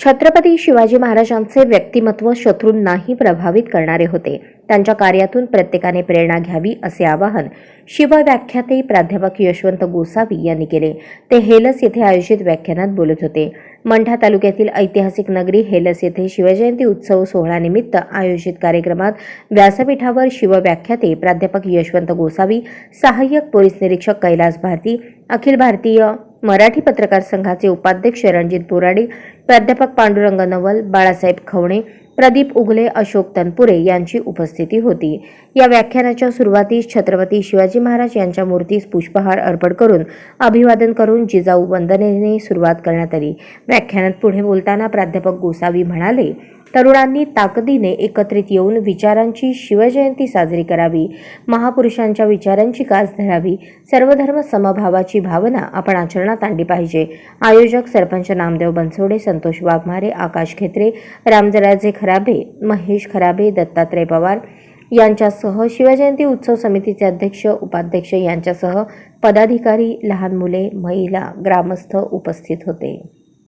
छत्रपती शिवाजी महाराजांचे व्यक्तिमत्व शत्रूंनाही प्रभावित करणारे होते. त्यांच्या कार्यातून प्रत्येकाने प्रेरणा घ्यावी असे आवाहन शिवव्याख्याते प्राध्यापक यशवंत गोसावी यांनी केले. ते हेलस येथे आयोजित व्याख्यानात बोलत होते. मंठा तालुक्यातील ऐतिहासिक नगरी हेलस येथे शिवजयंती उत्सव सोहळ्यानिमित्त आयोजित कार्यक्रमात व्यासपीठावर शिवव्याख्याते प्राध्यापक यशवंत गोसावी सहाय्यक पोलीस निरीक्षक कैलास भारती अखिल भारतीय मराठी पत्रकार संघाचे उपाध्यक्ष रणजित बोराडे प्राध्यापक पांडुरंग नवल बाळासाहेब खवणे प्रदीप उगले अशोक तनपुरे यांची उपस्थिती होती. या व्याख्यानाच्या सुरुवातीस छत्रपती शिवाजी महाराज यांच्या मूर्तीस पुष्पहार अर्पण करून अभिवादन करून जिजाऊ वंदनेने सुरुवात करण्यात आली. व्याख्यानात पुढे बोलताना प्राध्यापक गोसावी म्हणाले तरुणांनी ताकदीने एकत्रित येऊन विचारांची शिवजयंती साजरी करावी. महापुरुषांच्या विचारांची कास धरावी. सर्वधर्म समभावाची भावना आपण आचरणात आणली पाहिजे. आयोजक सरपंच नामदेव बनसोडे संतोष वाघमारे आकाश खेत्रे रामजराजे खराबे महेश खराबे दत्तात्रय पवार यांच्यासह शिवजयंती उत्सव समितीचे अध्यक्ष उपाध्यक्ष यांच्यासह पदाधिकारी लहान मुले महिला ग्रामस्थ उपस्थित होते.